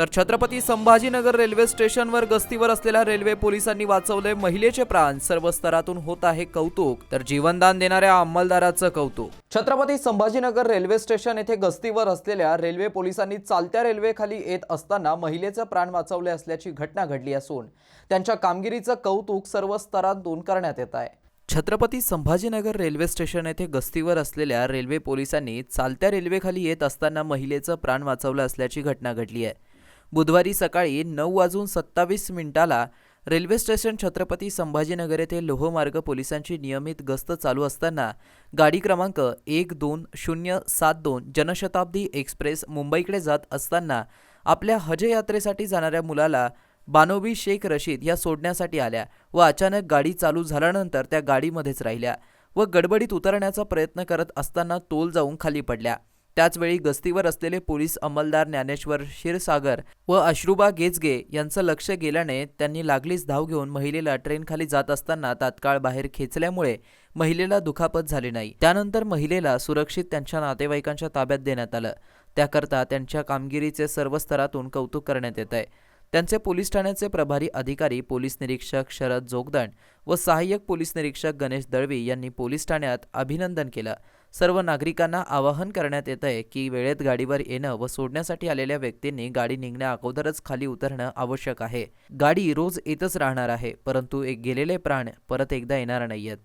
तर छत्रपती संभाजीनगर रेल्वे स्टेशनवर गस्तीवर असलेल्या रेल्वे पोलिसांनी वाचवले महिलेचे प्राण. सर्व स्तरातून होत आहे कौतुक. तर जीवनदान देणाऱ्या अंमलदाराचं कौतुक. छत्रपती संभाजीनगर रेल्वे स्टेशन येथे गस्तीवर असलेल्या रेल्वे पोलिसांनी चालत्या रेल्वेखाली येत असताना महिलेचं प्राण वाचवले असल्याची घटना घडली असून त्यांच्या कामगिरीचं कौतुक सर्व स्तरातून करण्यात येत आहे. छत्रपती संभाजीनगर रेल्वे स्टेशन येथे गस्तीवर असलेल्या रेल्वे पोलिसांनी चालत्या रेल्वेखाली येत असताना महिलेचं प्राण वाचवलं असल्याची घटना घडली आहे. बुधवारी सकाळी नऊ वाजून सत्तावीस मिनिटाला रेल्वे स्टेशन छत्रपती संभाजीनगर येथे लोहमार्ग पोलिसांची नियमित गस्त चालू असताना गाडी क्रमांक एक दोन शून्य सात दोन जनशताब्दी एक्सप्रेस मुंबईकडे जात असताना आपल्या हज यात्रेसाठी जाणाऱ्या मुलाला बानोबी शेख रशीद या सोडण्यासाठी आल्या व अचानक गाडी चालू झाल्यानंतर त्या गाडीमध्येच राहिल्या व गडबडीत उतरण्याचा प्रयत्न करत असताना तोल जाऊन खाली पडल्या. त्याचवेळी गस्तीवर असलेले पोलीस अंमलदार ज्ञानेश्वर क्षीरसागर व अश्रुबा गेजगे यांचं लक्ष गेल्याने त्यांनी लागलीच धाव घेऊन महिलेला ट्रेनखाली जात असताना तात्काळ बाहेर खेचल्यामुळे महिलेला दुखापत झाली नाही. त्यानंतर महिलेला सुरक्षित त्यांच्या नातेवाईकांच्या ताब्यात देण्यात आलं. त्याकरता त्यांच्या कामगिरीचे सर्व स्तरातून कौतुक करण्यात येत आहे. त्यांचे पोलीस ठाण्याचे प्रभारी अधिकारी पोलीस निरीक्षक शरद जोगदंड व सहाय्यक पोलीस निरीक्षक गणेश दळवी यांनी पोलीस ठाण्यात अभिनंदन केलं. सर्व नागरिकांना आवाहन करण्यात येत आहे की वेळेत गाडीवर येणं व सोडण्यासाठी आलेल्या व्यक्तींनी गाडी निघण्या अगोदरच खाली उतरणं आवश्यक आहे. गाडी रोज येतच राहणार आहे परंतु एक गेलेले प्राण परत एकदा येणार नाहीयेत.